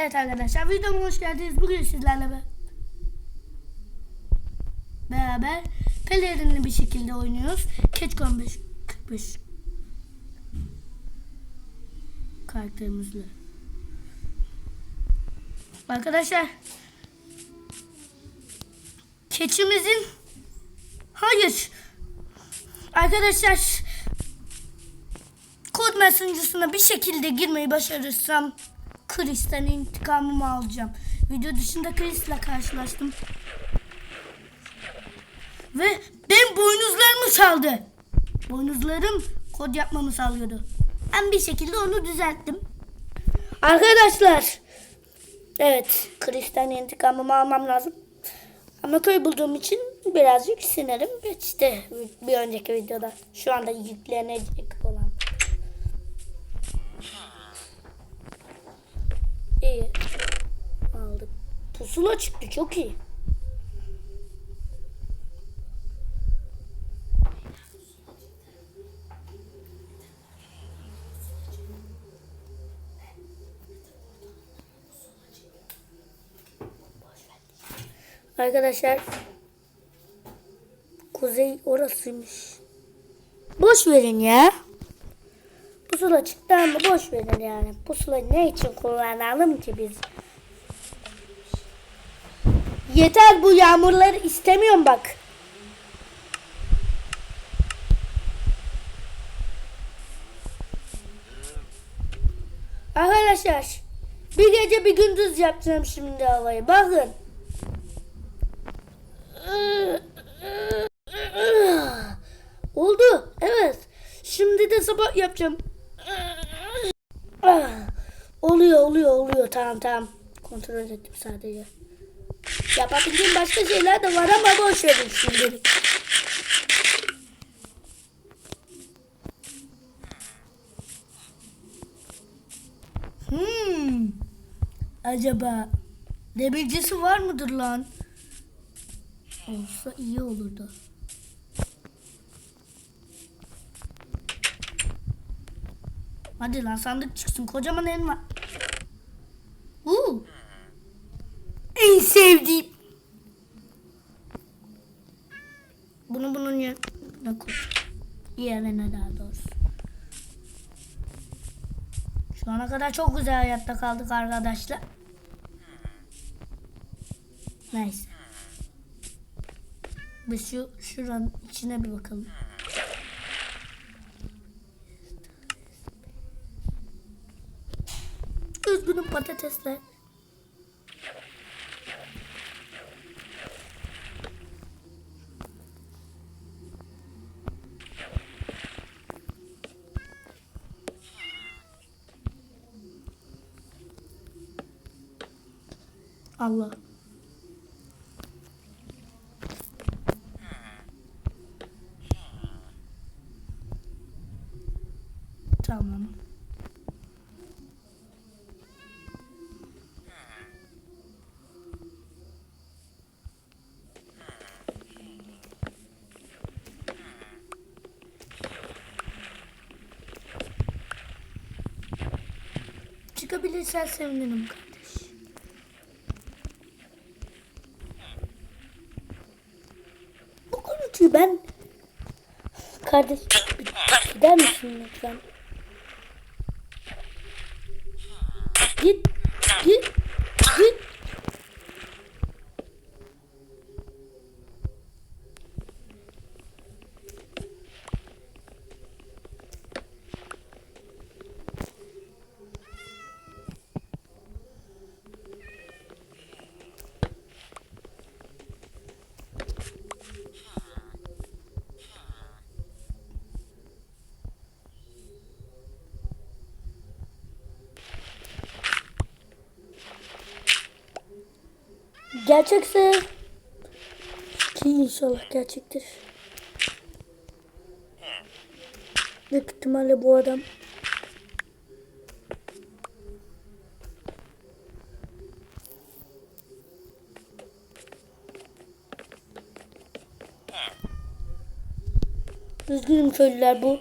Evet arkadaşlar videoma hoş geldiniz. Bugün sizlerle be- beraber pelerinli bir şekilde oynuyoruz. Catch 15 45 karakterimizle. Arkadaşlar keçimizin hayır arkadaşlar kod mesajına bir şekilde girmeyi başarırsam Chris'ten intikamımı alacağım. Video dışında Chris'le karşılaştım. Ve ben boynuzlarımı çaldı. Boynuzlarım kod yapmamı sağlıyordu. Ben bir şekilde onu düzelttim. Arkadaşlar. Evet. Chris'ten intikamımı almam lazım. Ama köy bulduğum için birazcık sinirim. İşte bir önceki videoda. Şu anda yüklenecek olan. İyi. Aldık. Pusula çıktı çok iyi. Arkadaşlar Kuzey orasıymış. Boş verin ya. Pusula çıktı ama boş verin yani. Pusula ne için kullanalım ki biz? Yeter bu yağmurları istemiyorum bak. Arkadaşlar bir gece bir gündüz yapacağım şimdi havayı. Bakın. Oldu. Evet. Şimdi de sabah yapacağım. Oluyor oluyor oluyor. Tamam tamam. Kontrol ettim sadece. Yapabildiğim başka şeyler de var ama boş verin şimdilik. Hmm. Acaba demircisi var mıdır lan? Olsa iyi olurdu. Hadi lan sandık çıksın. Kocaman elma. Uuu. En sevdiğim. Bunu bunun yerine koy. Yerine daha doğrusu. Şu ana kadar çok güzel hayatta kaldık arkadaşlar. Neyse. Biz şu şuranın içine bir bakalım. Üzgünüm patatesler. Allah. Tamam. Çıkabilirsen sevinirim konuşuyor ben. Kardeş gider misin lütfen? Git. Git. Gerçekse ki inşallah gerçektir. Büyük ihtimalle bu adam Üzgünüm köylüler bu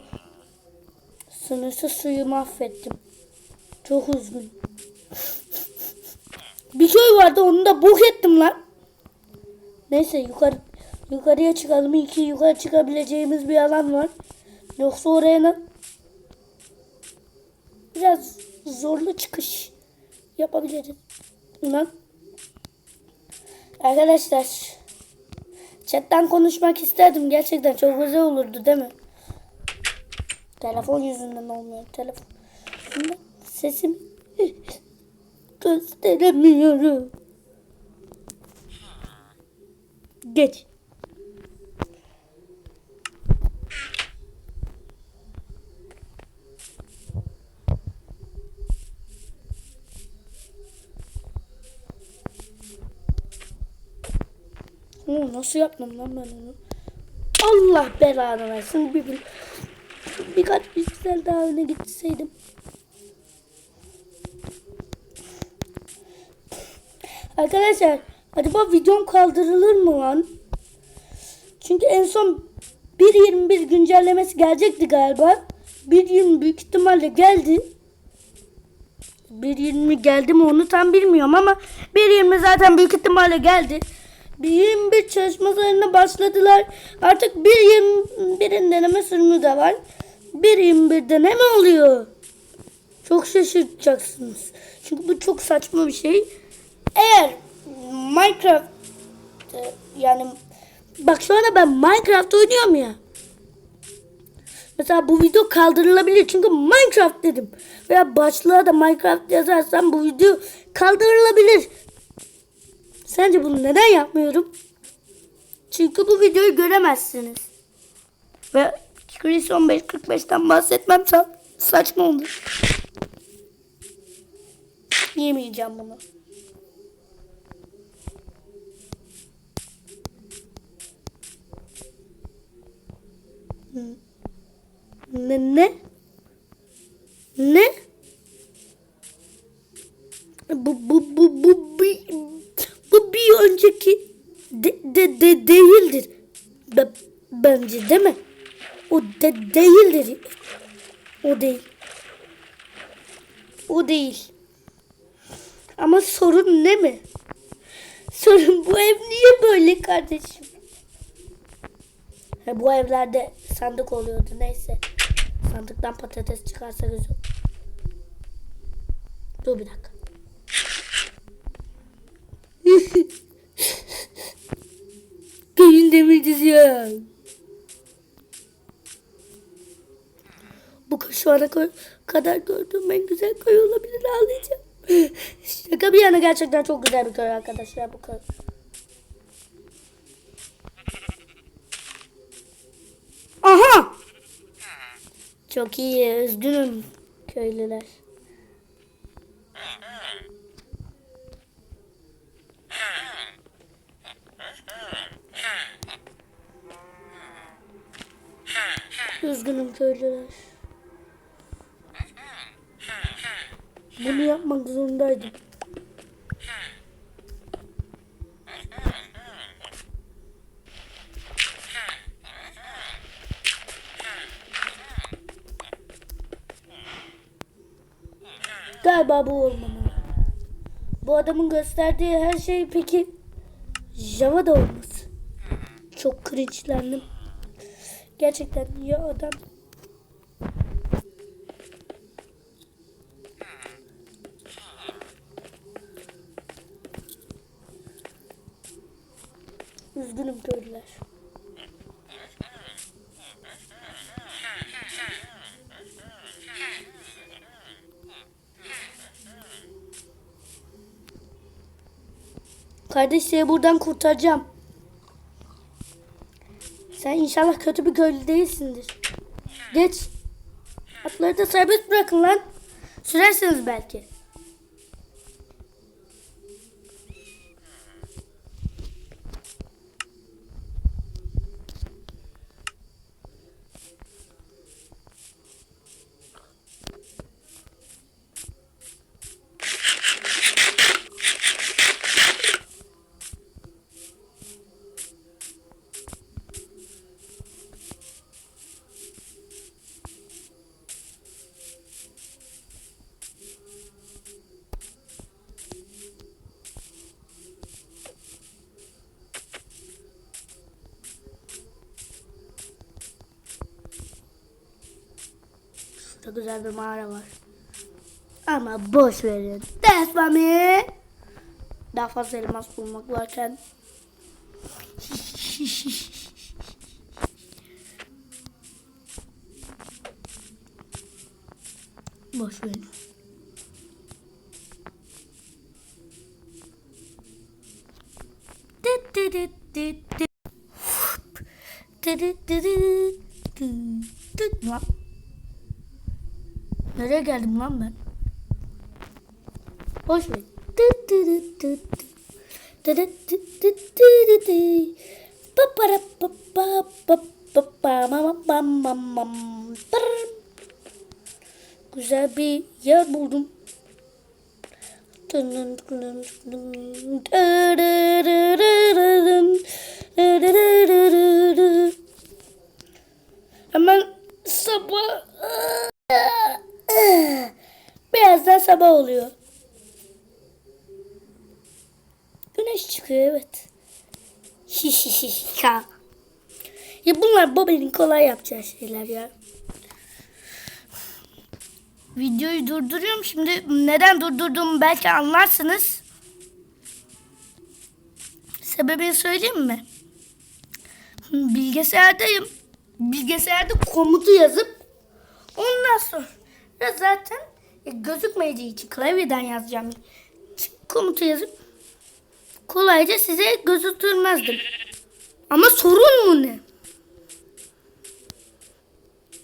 sınırsız suyu mahvettim. Çok üzgün. Köy vardı onu da bok ettim lan. Neyse yukarı yukarıya çıkalım. İyi ki yukarı çıkabileceğimiz bir alan var. Yoksa oraya na- biraz zorlu çıkış yapabiliriz. Lan. Arkadaşlar chatten konuşmak isterdim. Gerçekten çok güzel olurdu değil mi? Telefon yüzünden olmuyor. Telefon. Sesim gösteremiyorum. Geç. Oo, nasıl yaptım lan ben onu? Allah belanı versin. Bir, bir, birkaç piksel daha öne gitseydim. Arkadaşlar acaba videom kaldırılır mı lan? Çünkü en son 1.21 güncellemesi gelecekti galiba. 1.20 büyük ihtimalle geldi. 1.20 geldi mi onu tam bilmiyorum ama 1.20 zaten büyük ihtimalle geldi. 1.21 çalışmalarına başladılar. Artık 1.21'in deneme sürümü de var. 1.21'de ne mi oluyor? Çok şaşıracaksınız. Çünkü bu çok saçma bir şey. Eğer Minecraft yani bak şu anda ben Minecraft oynuyorum ya. Mesela bu video kaldırılabilir çünkü Minecraft dedim. Veya başlığa da Minecraft yazarsam bu video kaldırılabilir. Sence bunu neden yapmıyorum? Çünkü bu videoyu göremezsiniz. Ve Chris 1545'ten bahsetmem sa- saçma olur. Yemeyeceğim bunu. Ne ne? Ne? Bu bu bu bu bir bu bir önceki de, de, de değildir. Be, bence değil mi? O de değildir. O değil. O değil. Ama sorun ne mi? Sorun bu ev niye böyle kardeşim? He, bu evlerde sandık oluyordu neyse. Sandıktan patates çıkarsa güzel. Dur bir dakika. Köyün demircisi ya. Bu şu ana kadar gördüğüm en güzel köy olabilir ağlayacağım. Şaka bir yana gerçekten çok güzel bir köy arkadaşlar bu köy. Çok iyi. Üzgünüm köylüler. Üzgünüm köylüler. Bunu yapmak zorundaydım. Galiba bu olmamalı. Bu adamın gösterdiği her şey peki Java'da olması. Çok cringe'lendim. Gerçekten ya adam Üzgünüm köylüler. Kardeşleri buradan kurtaracağım. Sen inşallah kötü bir köylü değilsindir. Geç. Atları da serbest bırakın lan. Sürersiniz belki. Güzel bir mağara var. Ama boş verin. Mami. Daha fazla elmas bulmak varken. boş verin. Dit dit dit dit dit. Dit Nereye geldim lan ben? Boş ver. Dit dit dit dit sabah oluyor. Güneş çıkıyor evet. ya. ya bunlar Bobby'nin kolay yapacağı şeyler ya. Videoyu durduruyorum. Şimdi neden durdurduğumu belki anlarsınız. Sebebini söyleyeyim mi? Bilgisayardayım. Bilgisayarda komutu yazıp ondan sonra zaten e, gözükmeyeceği için klavyeden yazacağım. Komutu yazıp kolayca size gözüktürmezdim. Ama sorun mu ne?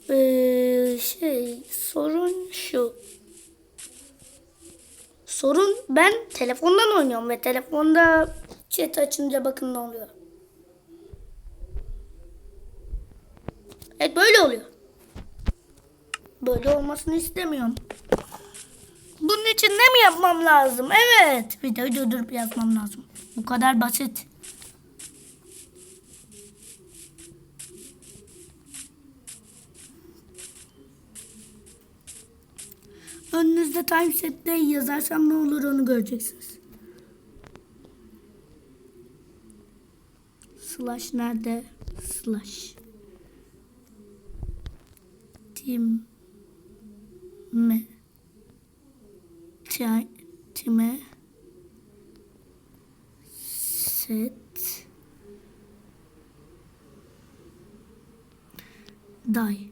Ee, şey sorun şu. Sorun ben telefondan oynuyorum ve telefonda chat açınca bakın ne oluyor. Evet böyle oluyor. Böyle olmasını istemiyorum. Bunun için ne mi yapmam lazım? Evet. Videoyu durdurup yazmam lazım. Bu kadar basit. Önünüzde timeset'te yazarsam ne olur onu göreceksiniz. Slash nerede? Slash. Tim me Ti- time set die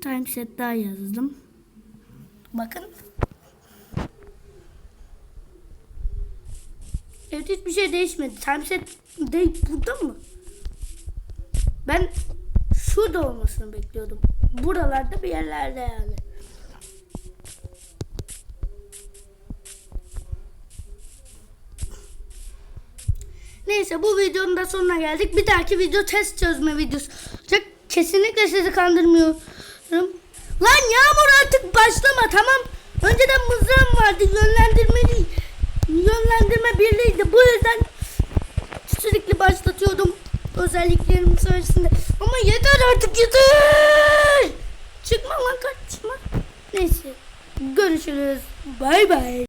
time set die yazdım. Bakın. Evet hiçbir şey değişmedi. Timeset değil burada mı? Ben şurada olmasını bekliyordum. Buralarda bir yerlerde yani. Neyse bu videonun da sonuna geldik. Bir dahaki video test çözme videosu. olacak. Kesinlikle sizi kandırmıyorum. Lan Yağmur artık başlama tamam. Önceden mızrağım vardı yönlendirmeli. Yönlendirme birliğiydi. Bu yüzden sürekli başlatıyordum özelliklerim sayesinde. Ama yeter artık yeter. Çıkma lan kaçma. Neyse görüşürüz. Bay bay.